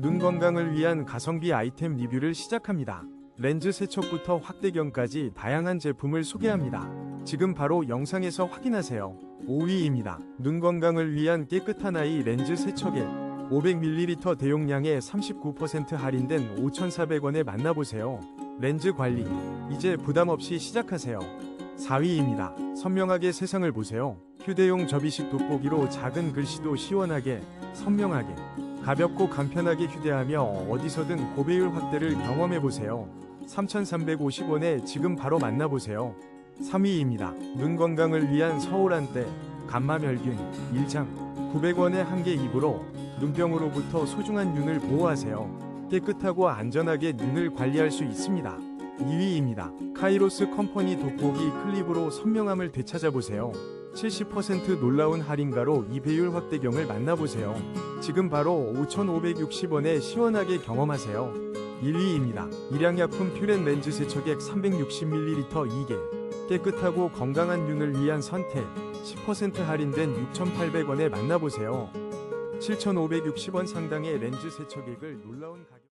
눈 건강을 위한 가성비 아이템 리뷰를 시작합니다. 렌즈 세척부터 확대경까지 다양한 제품을 소개합니다. 지금 바로 영상에서 확인하세요. 5위입니다. 눈 건강을 위한 깨끗한 아이 렌즈 세척액 500ml 대용량에 39% 할인된 5,400원에 만나보세요. 렌즈 관리 이제 부담 없이 시작하세요. 4위입니다. 선명하게 세상을 보세요. 휴대용 접이식 돋보기로 작은 글씨도 시원하게, 선명하게, 가볍고 간편하게 휴대하며 어디서든 고배율 확대를 경험해보세요. 3,350원에 지금 바로 만나보세요. 3위입니다. 눈 건강을 위한 서울 한때 감마멸균 1장 900원에 한 개 입으로 눈병으로부터 소중한 눈을 보호하세요. 깨끗하고 안전하게 눈을 관리할 수 있습니다. 2위입니다. 카이로스 컴퍼니 돋보기 클립으로 선명함을 되찾아보세요. 70% 놀라운 할인가로 이 배율 확대경을 만나보세요. 지금 바로 5,560원에 시원하게 경험하세요. 1위입니다. 일양약품 퓨렌 렌즈 세척액 360ml 2개. 깨끗하고 건강한 눈을 위한 선택. 10% 할인된 6,800원에 만나보세요. 7,560원 상당의 렌즈 세척액을 놀라운 가격